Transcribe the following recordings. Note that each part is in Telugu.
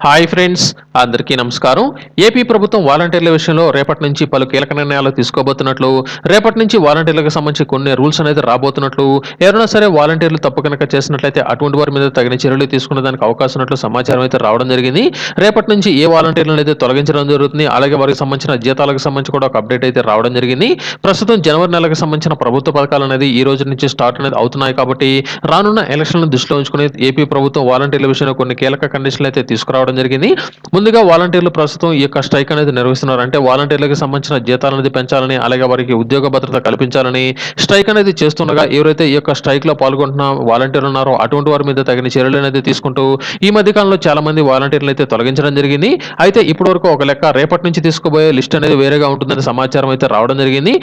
హాయ్ ఫ్రెండ్స్ అందరికీ నమస్కారం. ఏపీ ప్రభుత్వం వాలంటీర్ల విషయంలో రేపటి నుంచి పలు కీలక నిర్ణయాలు తీసుకోబోతున్నట్లు రేపటి నుంచి వాలంటీర్లకు సంబంధించి కొన్ని రూల్స్ అనేది రాబోతున్నట్లు ఎవరైనా సరే వాలంటీర్లు తప్పు కనుక చేసినట్లయితే అటువంటి వారి మీద తగిన చర్యలు తీసుకునే దానికి అవకాశం ఉన్నట్లు సమాచారం అయితే రావడం జరిగింది. రేపటి నుంచి ఏ వాలంటీర్లను అయితే తొలగించడం జరుగుతుంది అలాగే వారికి సంబంధించిన జీతాలకు సంబంధించి కూడా ఒక అప్డేట్ అయితే రావడం జరిగింది. ప్రస్తుతం జనవరి నెలకు సంబంధించిన ప్రభుత్వ పథకాలు అనేది ఈ రోజు నుంచి స్టార్ట్ అనేది అవుతున్నాయి కాబట్టి రానున్న ఎలక్షన్లను దృష్టిలో ఉంచుకుని ఏపీ ప్రభుత్వం వాలంటీర్ల విషయంలో కొన్ని కీలక కండిషన్లు అయితే తీసుకురావడం జరిగింది. ముందుగా వాలంటీర్లు ప్రస్తుతం ఈ యొక్క స్ట్రైక్ అనేది నిర్వహిస్తున్నారు. అంటే వాలంటీర్లకు సంబంధించిన జీతాలు అనేది పెంచాలని అలాగే వారికి ఉద్యోగ భద్రత కల్పించాలని స్ట్రైక్ అనేది చేస్తుండగా ఎవరైతే ఈ యొక్క స్ట్రైక్లో పాల్గొంటున్న వాలంటీర్లు ఉన్నారో అటువంటి వారి మీద తగిన చర్యలు అనేది తీసుకుంటూ ఈ మధ్య కాలంలో చాలా మంది వాలంటీర్లు అయితే తొలగించడం జరిగింది. అయితే ఇప్పటి వరకు ఒక లెక్క రేపటి నుంచి తీసుకుపోయే లిస్ట్ అనేది వేరేగా ఉంటుందని సమాచారం అయితే రావడం జరిగింది.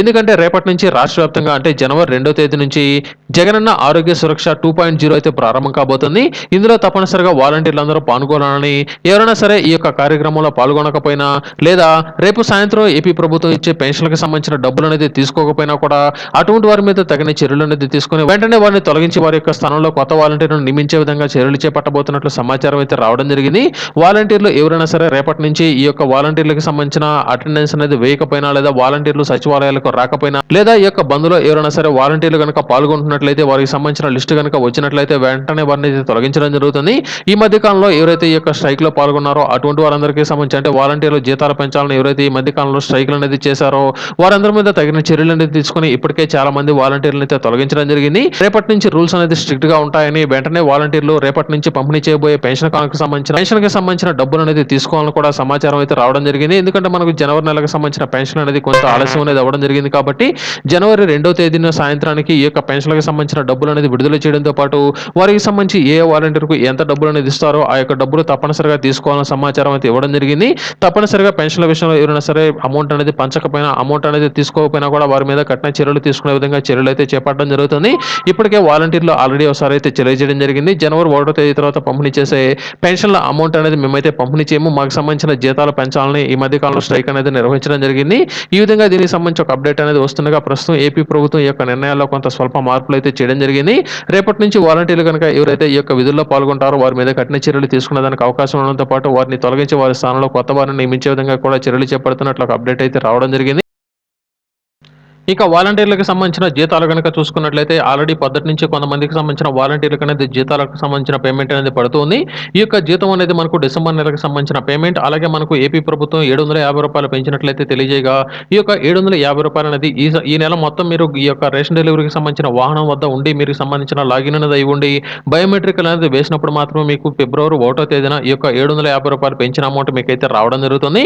ఎందుకంటే రేపటి నుంచి రాష్ట్ర వ్యాప్తంగా అంటే జనవరి రెండో తేదీ నుంచి జగనన్న ఆరోగ్య సురక్ష టూ పాయింట్ జీరో అయితే ప్రారంభం కాబోతుంది. ఇందులో తప్పనిసరిగా వాలంటీర్లు అందరూ చేస్తున్నానని ఎవరైనా సరే ఈ యొక్క కార్యక్రమంలో పాల్గొనకపోయినా లేదా రేపు సాయంత్రం ఏపీ ప్రభుత్వం ఇచ్చే పెన్షన్లకు సంబంధించిన డబ్బులు అనేది తీసుకోకపోయినా కూడా అటువంటి వారి మీద తగిన చర్యలు అనేది తీసుకుని వెంటనే వారిని తొలగించి వారి యొక్క స్థానంలో కొత్త వాలంటీర్లను నియమించే విధంగా చర్యలు చేపట్టబోతున్నట్లు సమాచారం అయితే రావడం జరిగింది. వాలంటీర్లు ఎవరైనా సరే రేపటి నుంచి ఈ యొక్క వాలంటీర్లకు సంబంధించిన అటెండెన్స్ అనేది వేయకపోయినా లేదా వాలంటీర్లు సచివాలయాలకు రాకపోయినా లేదా ఈ యొక్క బంద్లో ఎవరైనా సరే వాలంటీర్లు కనుక పాల్గొంటున్నట్లయితే వారికి సంబంధించిన లిస్టు కనుక వచ్చినట్లయితే వెంటనే వారిని అయితే తొలగించడం జరుగుతుంది. ఈ మధ్య కాలంలో ఎవరైతే యొక్క స్ట్రైక్లో పాల్గొన్నారో అటువంటి వారందరికీ సంబంధించి అంటే వాలంటీర్లు జీతాలు పెంచాలని ఎవరైతే ఈ మధ్య కాలంలో స్ట్రైక్లు అనేది చేశారో వారందరి మీద తగిన చర్యలు అనేది తీసుకుని ఇప్పటికే చాలా మంది వాలంటీర్లు అయితే తొలగించడం జరిగింది. రేపటి నుంచి రూల్స్ అనేది స్ట్రిక్ట్గా ఉంటాయని వెంటనే వాలంటీర్లు రేపటి నుంచి పంపిణీ చేయబోయే పెన్షన్ కానుకకు సంబంధించిన పెన్షన్కి సంబంధించిన డబ్బులు అనేది తీసుకోవాలని కూడా సమాచారం అయితే రావడం జరిగింది. ఎందుకంటే మనకు జనవరి నెలకు సంబంధించిన పెన్షన్ అనేది కొంత ఆలస్యం అనేది అవ్వడం జరిగింది కాబట్టి జనవరి రెండో తేదీన సాయంత్రానికి ఈ యొక్క పెన్షన్లకు సంబంధించిన డబ్బులు అనేది విడుదల చేయడంతో పాటు వారికి సంబంధించి ఏ వాలంటీర్కు ఎంత డబ్బులు అనేది ఇస్తారో ఆ యొక్క డబ్బులు తప్పనిసరిగా తీసుకోవాలని సమాచారం అయితే ఇవ్వడం జరిగింది. తప్పనిసరిగా పెన్షన్ల విషయంలో ఎవరైనా సరే అమౌంట్ అనేది పంచకపోయినా అమౌంట్ అనేది తీసుకోకపోయినా కూడా వారి మీద కఠిన చర్యలు తీసుకునే విధంగా చర్యలు అయితే చేపట్టడం జరుగుతుంది. ఇప్పటికే వాలంటీర్లు ఆల్రెడీ ఒకసారి అయితే తెలియజేయడం జరిగింది. జనవరి ఒకటో తేదీ తర్వాత పంపిణీ చేసే పెన్షన్ల అమౌంట్ అనేది మేమైతే పంపిణీ చేయము. మాకు సంబంధించిన జీతాలు పెంచాలని ఈ మధ్య కాలంలో స్ట్రైక్ అనేది నిర్వహించడం జరిగింది. ఈ విధంగా దీనికి సంబంధించి ఒక అప్డేట్ అనేది వస్తుండగా ప్రస్తుతం ఏపీ ప్రభుత్వం ఈ యొక్క నిర్ణయాల్లో కొంత స్వల్ప మార్పులు అయితే చేయడం జరిగింది. రేపటి నుంచి వాలంటీర్లు కనుక ఎవరైతే ఈ యొక్క విధుల్లో పాల్గొంటారో వారి మీద కఠిన చర్యలు తీసుకునే మనకు అవకాశం ఉండడంతో పాటు వారిని తొలగించి వారి స్థానంలో కొత్త వారిని నియమించే విధంగా కూడా చర్యలు చేపడుతున్నట్లు ఒక అప్డేట్ అయితే రావడం జరిగింది. ఇక వాలంటీర్లకు సంబంధించిన జీతాలు కనుక చూసుకున్నట్లయితే ఆల్రెడీ పద్దతి నుంచి కొంతమందికి సంబంధించిన వాలంటీర్లకు అనేది జీతాలకు సంబంధించిన పేమెంట్ అనేది పడుతుంది. ఈ యొక్క జీతం అనేది మనకు డిసెంబర్ నెలకు సంబంధించిన పేమెంట్ అలాగే మనకు ఏపీ ప్రభుత్వం ఏడు వందల యాభై రూపాయలు పెంచినట్లయితే తెలియజేయగా ఈ యొక్క ఏడు వందల యాభై రూపాయలు అనేది ఈ ఈ నెల మొత్తం మీరు ఈ యొక్క రేషన్ డెలివరీకి సంబంధించిన వాహనం వద్ద ఉండి మీకు సంబంధించిన లాగిన్ అనేది అయి ఉండి బయోమెట్రిక్ అనేది వేసినప్పుడు మాత్రమే మీకు ఫిబ్రవరి ఒకటో తేదీన ఈ యొక్క ఏడు వందల యాభై రూపాయలు పెంచిన అమౌంట్ మీకైతే రావడం జరుగుతుంది.